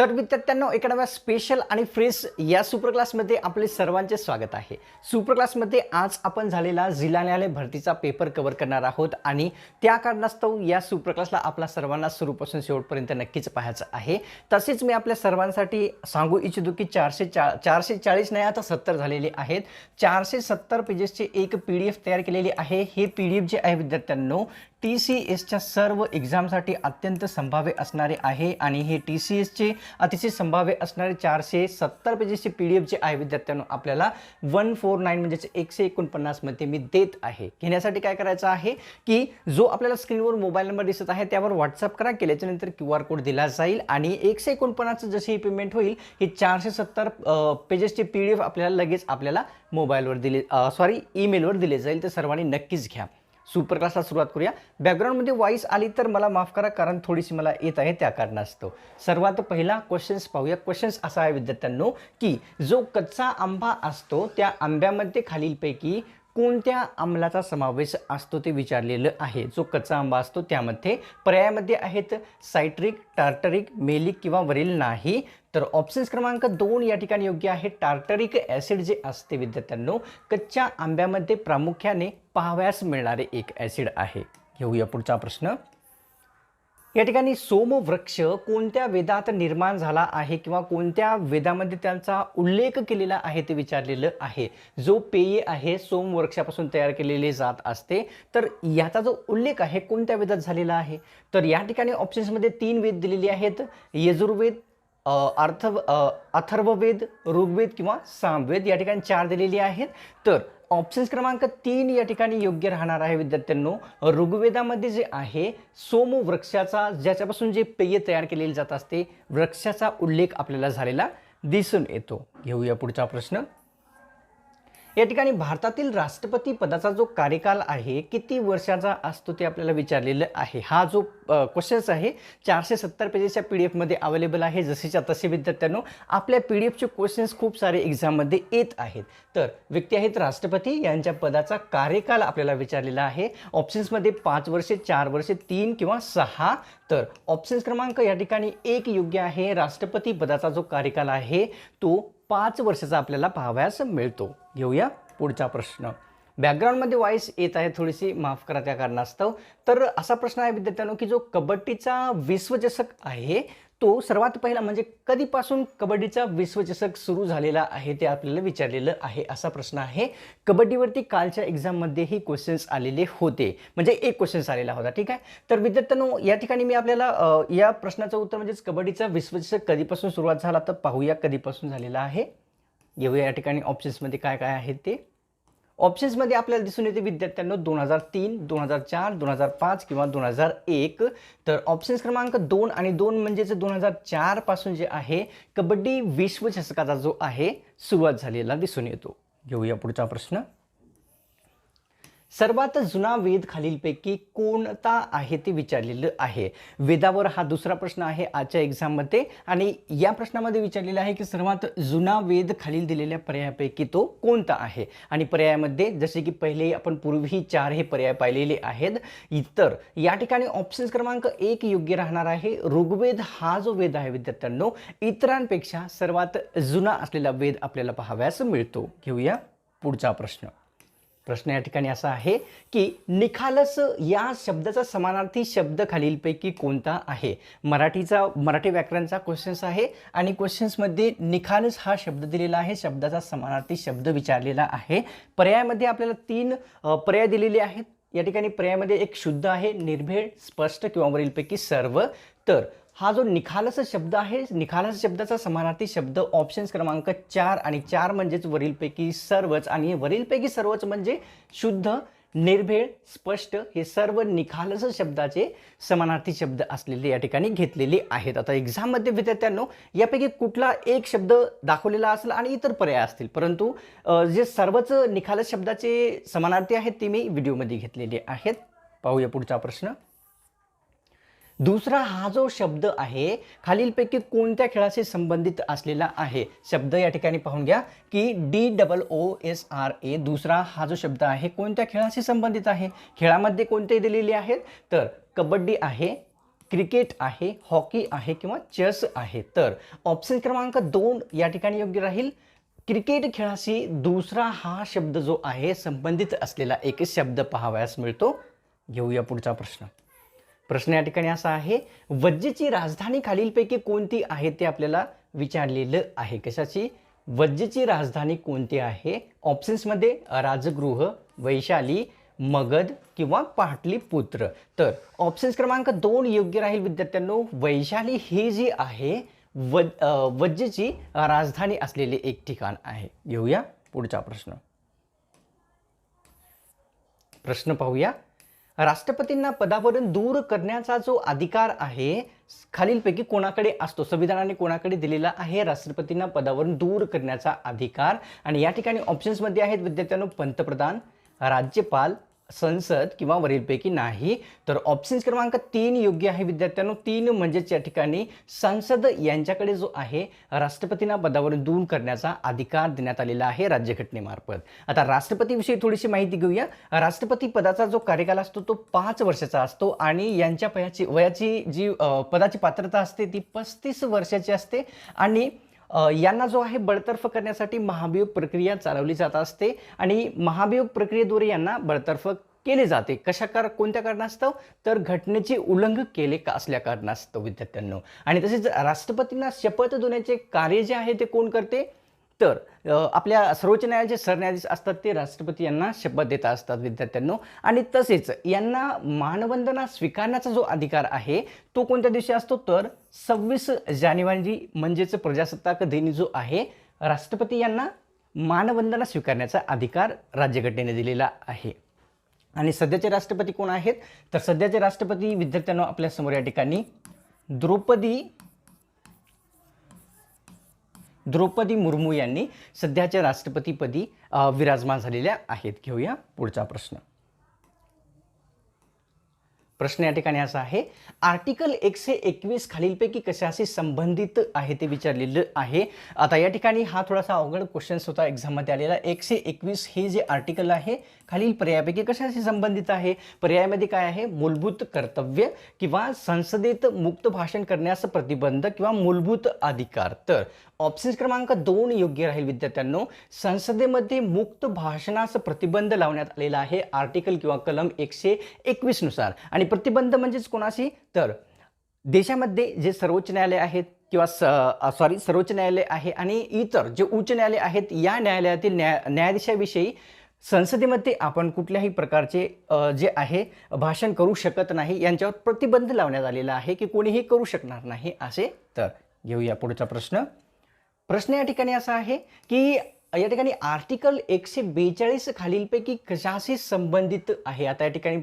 तर विद्यार्थ्यांनो एका नव्या स्पेशल आणि फ्रेश या सुपर क्लासमध्ये आपले सर्वांचे स्वागत आहे. सुपर क्लासमध्ये आज आपण झालेला जिल्हा न्यायालय भरतीचा पेपर कव्हर करणार आहोत आणि त्या कारणास्तव या सुपर क्लासला आपल्या सर्वांना सुरूपासून शेवटपर्यंत नक्कीच पाहायचं आहे. तसेच मी आपल्या सर्वांसाठी सांगू इच्छितो की चारशे चा चारशे चाळीस नाही आता सत्तर झालेले आहेत. चारशे सत्तर पेजेसचे एक पी डी एफ तयार केलेली आहे. हे पी डी एफ जे आहे विद्यार्थ्यांनो टी सी एसच्या सर्व एक्झामसाठी अत्यंत संभाव्य असणारे आहे आणि हे टी सी एसचे अतिशय संभाव्य असणारे चारशे सत्तर पेजेसचे पी डी एफ जे आहे विद्यार्थ्यांनो आपल्याला वन फोर नाईन म्हणजेच एकशे एकोणपन्नासमध्ये मी देत आहे. घेण्यासाठी काय करायचं आहे की जो आपल्याला स्क्रीनवर मोबाईल नंबर दिसत आहे त्यावर व्हॉट्सअप करा केल्याच्यानंतर क्यू आर कोड दिला जाईल आणि एकशे एकोणपन्नासचं जशी पेमेंट होईल हे चारशे सत्तर पेजेसचे पी डी एफ आपल्याला लगेच आपल्याला मोबाईलवर दिले सॉरी ईमेलवर दिले जाईल. तर सर्वांनी नक्कीच घ्या. सुपर क्लासला सुरुवात करूया. बॅकग्राऊंडमध्ये वॉईस आली तर मला माफ करा कारण थोडीशी मला येत आहे त्या कारणास्तव. सर्वात पहिला क्वेश्चन्स पाहूया. क्वेश्चन्स असा आहे विद्यार्थ्यांनो की जो कच्चा आंबा असतो त्या आंब्यामध्ये खालीलपैकी कोणत्या अंमलाचा समावेश असतो ते विचारलेलं आहे. जो कच्चा आंबा असतो त्यामध्ये पर्यायामध्ये आहेत सायट्रिक टार्टरिक मेलिक किंवा वरील नाही. तर ऑप्शन्स क्रमांक दोन या ठिकाणी योग्य आहे. टार्टरिक ॲसिड जे असते विद्यार्थ्यांनो कच्च्या आंब्यामध्ये प्रामुख्याने पाहावयास मिळणारे एक ॲसिड आहे. घेऊया पुढचा प्रश्न. या ठिकाणी सोमवृक्ष कोणत्या वेदात निर्माण झाला आहे किंवा कोणत्या वेदामध्ये त्यांचा उल्लेख केलेला आहे ते विचारलेलं आहे. जो पेय आहे सोमवृक्षापासून तयार केलेले जात असते. तर याचा जो उल्लेख आहे कोणत्या वेदात झालेला आहे? तर या ठिकाणी ऑप्शन्समध्ये तीन वेद दिलेले आहेत. यजुर्वेद अर्थ अथर्ववेद ऋग्वेद किंवा सामवेद या ठिकाणी चार दिलेली आहेत. तर ऑप्शन्स क्रमांक तीन या ठिकाणी योग्य राहणार आहे विद्यार्थ्यांनो. ऋग्वेदामध्ये जे आहे सोम वृक्षाचा ज्याच्यापासून जे पेय तयार केलेले जात असते वृक्षाचा उल्लेख आपल्याला झालेला दिसून येतो. घेऊया पुढचा प्रश्न. या ठिकाणी भारतातील राष्ट्रपती पदाचा जो कार्यकाल आहे किती वर्षाचा असतो ते आपल्याला विचारलेलं आहे. हा जो क्वेश्चन्स आहे चारशे सत्तर पेजेसच्या पी डी एफमध्ये अवेलेबल आहे. जसेच्या तसे विद्यार्थ्यांनो आपल्या पी डी एफचे क्वेश्चन्स खूप सारे एक्झाममध्ये येत आहेत. तर व्यक्ती आहेत राष्ट्रपती यांच्या पदाचा कार्यकाल आपल्याला विचारलेला आहे. ऑप्शन्समध्ये पाच वर्षे चार वर्षे तीन किंवा सहा. तर ऑप्शन्स क्रमांक या ठिकाणी एक योग्य आहे. राष्ट्रपती पदाचा जो कार्यकाल आहे तो पाच वर्षाचा आपल्याला पाहावयास मिळतो. घेऊया पुढचा प्रश्न. बॅकग्राऊंडमध्ये वॉईस येत आहे थोडीशी माफ करा त्या कारणास्तव. तर असा प्रश्न आहे विद्यार्थ्यांनो की जो कबड्डीचा विश्वचषक आहे तो सर्वात पहिला म्हणजे कधीपासून कबड्डीचा विश्वचषक सुरू झालेला आहे ते आपल्याला विचारलेलं आहे असा प्रश्न आहे. कबड्डीवरती कालच्या एक्झाममध्येही क्वेश्चन्स आलेले होते. म्हणजे एक क्वेश्चन्स आलेला होता ठीक आहे? तर विद्यार्थ्यांनो या ठिकाणी मी आपल्याला या प्रश्नाचं उत्तर म्हणजेच कबड्डीचा विश्वचषक कधीपासून सुरुवात झाला तर पाहूया कधीपासून झालेला आहे. घेऊया या ठिकाणी ऑप्शन्समध्ये काय काय आहे ते. ऑप्शन्समध्ये आपल्याला दिसून येते विद्यार्थ्यांनो दोन हजार तीन दोन हजार चार दोन हजार पाच किंवा दोन हजार एक. तर ऑप्शन्स क्रमांक दोन आणि दोन म्हणजेच दोन हजार चारपासून जे आहे कबड्डी विश्वचषकाचा जो आहे सुरुवात झालेला दिसून येतो. घेऊया पुढचा प्रश्न. सर्वात जुना वेद खालीलपैकी कोणता आहे ते विचारलेलं आहे? वेदावर हा दुसरा प्रश्न आहे आजच्या एक्झाममध्ये आणि या प्रश्नामध्ये विचारलेला आहे की सर्वात जुना वेद खालील दिलेल्या पर्यायापैकी तो कोणता आहे? आणि पर्यायामध्ये जसे की पहिले आपण पूर्वी चार हे पर्याय पाहिलेले आहेत. इतर या ठिकाणी ऑप्शन्स क्रमांक एक योग्य राहणार आहे. ऋग्वेद हा जो वेद आहे विद्यार्थ्यांनो इतरांपेक्षा सर्वात जुना असलेला वेद आपल्याला पाहाव्यास मिळतो. घेऊया पुढचा प्रश्न. प्रश्न या ठिकाणी असा आहे की निखालस या शब्दाचा समानार्थी शब्द खालीलपैकी कोणता आहे? मराठीचा मराठी व्याकरणचा क्वेश्चन्स आहे आणि क्वेश्चन्समध्ये निखालस हा शब्द दिलेला आहे शब्दाचा समानार्थी शब्द विचारलेला आहे. पर्यायामध्ये आपल्याला तीन पर्याय दिलेले आहेत. या ठिकाणी पर्यायामध्ये एक शुद्ध आहे निर्भेळ स्पष्ट किंवा वरीलपैकी सर्व. तर हा जो निखालस शब्द आहे निखालस शब्दाचा समानार्थी शब्द ऑप्शन्स क्रमांक चार आणि चार म्हणजेच वरीलपैकी सर्वच आणि वरीलपैकी सर्वच म्हणजे शुद्ध निर्भेळ स्पष्ट हे सर्व निखालस शब्दाचे समानार्थी शब्द असलेले या ठिकाणी घेतलेले आहेत. आता एक्झाममध्ये विद्यार्थ्यांनो यापैकी कुठला एक शब्द दाखवलेला असेल आणि इतर पर्याय असतील. परंतु जे सर्वच निखालस शब्दाचे समानार्थी आहेत ते मी व्हिडिओमध्ये घेतलेले आहेत. पाहूया पुढचा प्रश्न. दुसरा हा जो शब्द आहे खालीलपैकी कोणत्या खेळाशी संबंधित असलेला आहे? शब्द या ठिकाणी पाहून घ्या की D double O S R A दुसरा हा जो शब्द आहे कोणत्या खेळाशी संबंधित आहे? खेळामध्ये कोणते दिलेले आहेत? तर कबड्डी आहे क्रिकेट आहे हॉकी आहे किंवा चेस आहे. तर ऑप्शन क्रमांक दोन या ठिकाणी योग्य राहील. क्रिकेट खेळाशी दुसरा हा शब्द जो आहे संबंधित असलेला एक शब्द पाहावयास मिळतो. घेऊया पुढचा प्रश्न. प्रश्न या ठिकाणी असा आहे वज्जेची राजधानी खालीलपैकी कोणती आहे ते आपल्याला विचारलेलं आहे. कशाची? वज्जेची राजधानी कोणती आहे? ऑप्शन्समध्ये राजगृह वैशाली मगध किंवा पाटलीपुत्र तर ऑप्शन्स क्रमांक दोन योग्य राहील विद्यार्थ्यांनो. वैशाली ही जी आहे व वज्जेची राजधानी असलेले एक ठिकाण आहे. घेऊया पुढचा प्रश्न. प्रश्न पाहूया. राष्ट्रपतींना पदावरून दूर करण्याचा जो अधिकार आहे खालीलपैकी कोणाकडे असतो? संविधानाने कोणाकडे दिलेला आहे? राष्ट्रपतींना पदावरून दूर करण्याचा अधिकार. आणि या ठिकाणी ऑप्शन्समध्ये आहेत विद्यार्थ्यांनो पंतप्रधान राज्यपाल संसद किंवा वरीलपैकी नाही तर ऑप्शन्स क्रमांक तीन योग्य आहे विद्यार्थ्यांनो. तीन म्हणजेच या ठिकाणी संसद यांच्याकडे जो आहे राष्ट्रपतींना पदावरून दूर करण्याचा अधिकार देण्यात आलेला आहे राज्यघटनेमार्फत. आता राष्ट्रपतीविषयी थोडीशी माहिती घेऊया. राष्ट्रपती पदाचा जो कार्यकाल असतो तो पाच वर्षाचा असतो आणि यांच्या पयाची वयाची जी पदाची पात्रता असते ती पस्तीस वर्षाची असते आणि यांना जो आहे बडतर्फ करण्यासाठी महाभियोग प्रक्रिया चालवली जात असते आणि महाभियोग प्रक्रियेद्वारे यांना बडतर्फ केले जाते. कशा कार कोणत्या कारणास्तव? तर घटनेचे उल्लंघन केले का असल्या कारणास्तव विद्यार्थ्यांनो. आणि तसेच राष्ट्रपतींना शपथ देण्याचे कार्य जे आहे ते कोण करते? तर आपल्या सर्वोच्च न्यायालयाचे सरन्यायाधीश असतात ते राष्ट्रपती यांना शपथ देत असतात विद्यार्थ्यांनो. आणि तसेच यांना मानवंदना स्वीकारण्याचा जो अधिकार आहे तो कोणत्या दिवशी असतो? तर सव्वीस जानेवारी म्हणजेच प्रजासत्ताक दिन जो आहे राष्ट्रपती यांना मानवंदना स्वीकारण्याचा अधिकार राज्यघटनेने दिलेला आहे. आणि सध्याचे राष्ट्रपती कोण आहेत? तर सध्याचे राष्ट्रपती विद्यार्थ्यांना आपल्यासमोर या ठिकाणी द्रौपदी द्रौपदी मुर्मू यांनी सध्याच्या राष्ट्रपतीपदी विराजमान झालेल्या आहेत. घेऊया पुढचा प्रश्न. प्रश्न या ठिकाणी असा आहे आर्टिकल एकशे एकवीस खालीलपैकी कशाशी संबंधित आहे ते विचारलेलं आहे. आता या ठिकाणी हा थोडासा अवघड क्वेश्चन्स होता. एक्झाममध्ये आलेला एकशे एकवीस हे जे आर्टिकल आहे खालील पर्यायापैकी कशाशी संबंधित आहे? पर्यायामध्ये काय आहे? मूलभूत कर्तव्य किंवा संसदेत मुक्त भाषण करण्यास प्रतिबंध किंवा मूलभूत अधिकार. तर ऑप्शन क्रमांक दोन योग्य राहील विद्यार्थ्यांनो. संसदेमध्ये मुक्त भाषणास प्रतिबंध लावण्यात आलेला आहे आर्टिकल किंवा कलम एकशे एकवीसनुसार. आणि प्रतिबंध म्हणजेच कोणाशी? तर देशामध्ये जे सर्वोच्च न्यायालय आहेत किंवा स सॉरी सर्वोच्च न्यायालय आहे आणि इतर जे उच्च न्यायालय आहेत या न्यायालयातील न्याय न्यायाधीशाविषयी संसदेमध्ये आपण कुठल्याही प्रकारचे जे आहे भाषण करू शकत नाही यांच्यावर प्रतिबंध लावण्यात आलेला आहे की कोणीही करू शकणार नाही असे तर घेऊया पुढचा प्रश्न. प्रश्न या ठिकाणी असा आहे की या ठिकाणी आर्टिकल एकशे बेचाळीस खालीलपैकी कशाशी संबंधित आहे? आता या ठिकाणी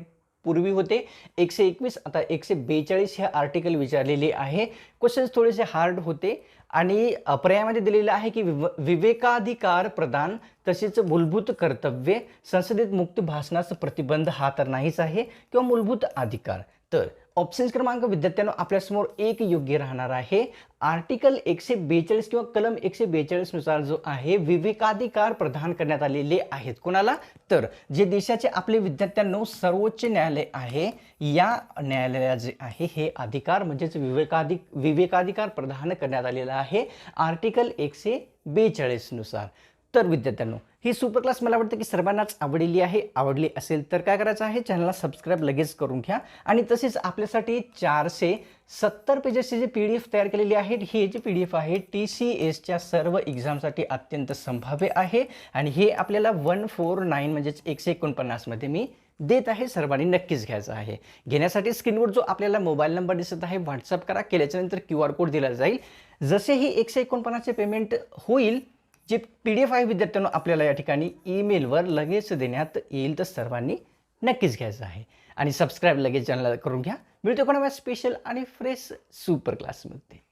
पूर्वी होते. एकशे एकवीस आता एकशे बेचाळीस हे आर्टिकल विचारलेले आहे. क्वेश्चन्स थोडेसे हार्ड होते. आणि पर्यायामध्ये दिलेलं आहे की विव विवेकाधिकार प्रदान तसेच मूलभूत कर्तव्ये संसदेत मुक्त भाषणास प्रतिबंध हा तर नाहीच आहे किंवा मूलभूत अधिकार. तर ऑप्शन क्रमांक विद्यार्थ्यांनो आपल्यासमोर एक योग्य राहणार आहे. आर्टिकल एकशे बेचाळीस किंवा कलम एकशे बेचाळीसनुसार जो आहे विवेकाधिकार प्रदान करण्यात आलेले आहेत. कोणाला? तर जे देशाचे आपले विद्यार्थ्यांनो सर्वोच्च न्यायालय आहे या न्यायालयात जे आहे हे अधिकार म्हणजेच विवेकाधिक विवेकाधिकार प्रदान करण्यात आलेला आहे. आर्टिकल एकशे बेचाळीसनुसार तर विद्यार्थ्यांनो ही सुपर क्लास मला वाटतं की सर्वांनाच आवडलेली आहे. आवडली असेल तर काय करायचं आहे? चॅनलला सबस्क्राईब लगेच करून घ्या. आणि तसेच आपल्यासाठी चारशे सत्तर पेजेसची जी पी डी एफ तयार केलेली आहे ही जी पी डी एफ आहे टी सी एसच्या सर्व एक्झामसाठी अत्यंत संभाव्य आहे. आणि हे आपल्याला वन फोर नाईन म्हणजेच एकशे एकोणपन्नासमध्ये मी देत आहे. सर्वांनी नक्कीच घ्यायचं आहे. घेण्यासाठी स्क्रीनवर जो आपल्याला मोबाईल नंबर दिसत आहे व्हॉट्सअप करा. केल्याच्यानंतर क्यू आर कोड दिला जाईल. जसे ही एकशे एकोणपन्नासचे पेमेंट होईल जे पी डी एफ आहे विद्यार्थ्यांनो आपल्याला या ठिकाणी ईमेलवर लगेच देण्यात येईल तर सर्वांनी नक्कीच घ्यायचं आहे. आणि सबस्क्राईब लगेच चॅनलला करून घ्या. मिळतो कोणा स्पेशल आणि फ्रेश सुपर क्लासमध्ये